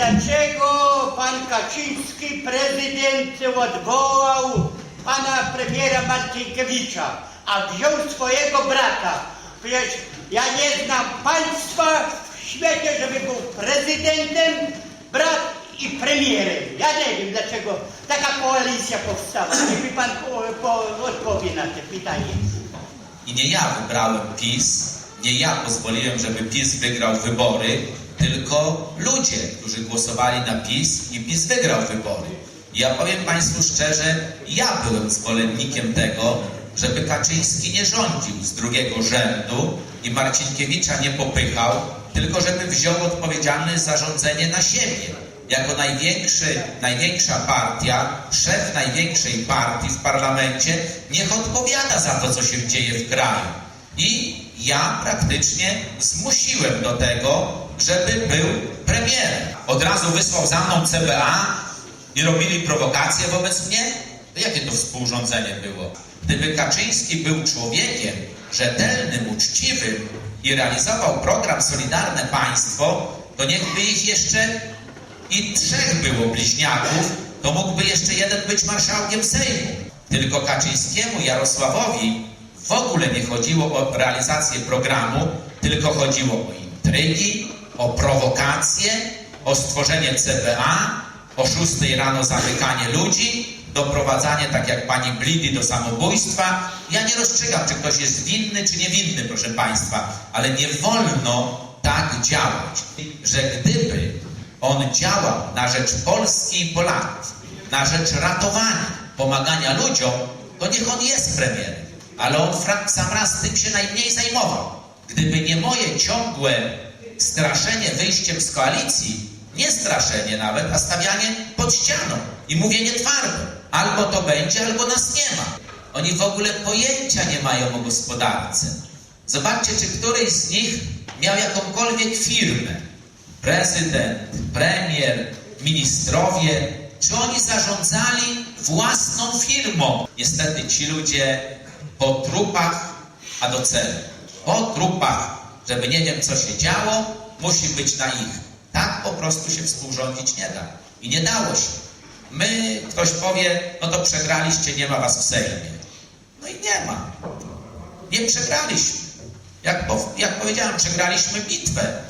dlaczego pan Kaczyński, prezydent, odwołał pana premiera Marcinkiewicza, a wziął swojego brata. Przecież ja nie znam państwa w świecie, żeby był prezydentem, brat i premierem. Ja nie wiem, dlaczego taka koalicja powstała. Niech mi pan po, po, odpowie na to pytanie. I nie ja wybrałem PiS, nie ja pozwoliłem, żeby PiS wygrał wybory, tylko ludzie, którzy głosowali na PiS i PiS wygrał wybory. Ja powiem Państwu szczerze, ja byłem zwolennikiem tego, żeby Kaczyński nie rządził z drugiego rzędu i Marcinkiewicza nie popychał, tylko żeby wziął odpowiedzialność za rządzenie na siebie. Jako największy, największa partia, szef największej partii w parlamencie, niech odpowiada za to, co się dzieje w kraju. I ja praktycznie zmusiłem do tego, żeby był premierem. Od razu wysłał za mną CBA i robili prowokacje wobec mnie. Jakie to współrządzenie było? Gdyby Kaczyński był człowiekiem rzetelnym, uczciwym i realizował program Solidarne Państwo, to niechby ich jeszcze i trzech było bliźniaków, to mógłby jeszcze jeden być marszałkiem Sejmu. Tylko Kaczyńskiemu, Jarosławowi w ogóle nie chodziło o realizację programu, tylko chodziło o intrygi, o prowokacje, o stworzenie CBA, o 6 rano zamykanie ludzi, doprowadzanie, tak jak pani Blidi, do samobójstwa. Ja nie rozstrzygam, czy ktoś jest winny, czy niewinny, proszę państwa, ale nie wolno tak działać, że gdyby on działał na rzecz Polski i Polaków, na rzecz ratowania, pomagania ludziom, to niech on jest premierem. Ale on fra- sam raz tym się najmniej zajmował. Gdyby nie moje ciągłe straszenie wyjściem z koalicji, nie straszenie nawet, a stawianie pod ścianą i mówienie twardo. Albo to będzie, albo nas nie ma. Oni w ogóle pojęcia nie mają o gospodarce. Zobaczcie, czy któryś z nich miał jakąkolwiek firmę. Prezydent, premier, ministrowie, czy oni zarządzali własną firmą? Niestety ci ludzie po trupach, a do celu. Po trupach, żeby nie wiem co się działo, musi być na ich. Tak po prostu się współrządzić nie da. I nie dało się. My, ktoś powie, no to przegraliście, nie ma was w Sejmie. No i nie ma. Nie przegraliśmy. Jak, jak powiedziałem, przegraliśmy bitwę.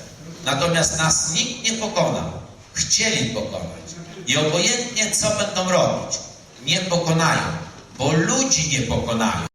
Natomiast nas nikt nie pokonał. Chcieli pokonać. I obojętnie co będą robić, nie pokonają, bo ludzi nie pokonają.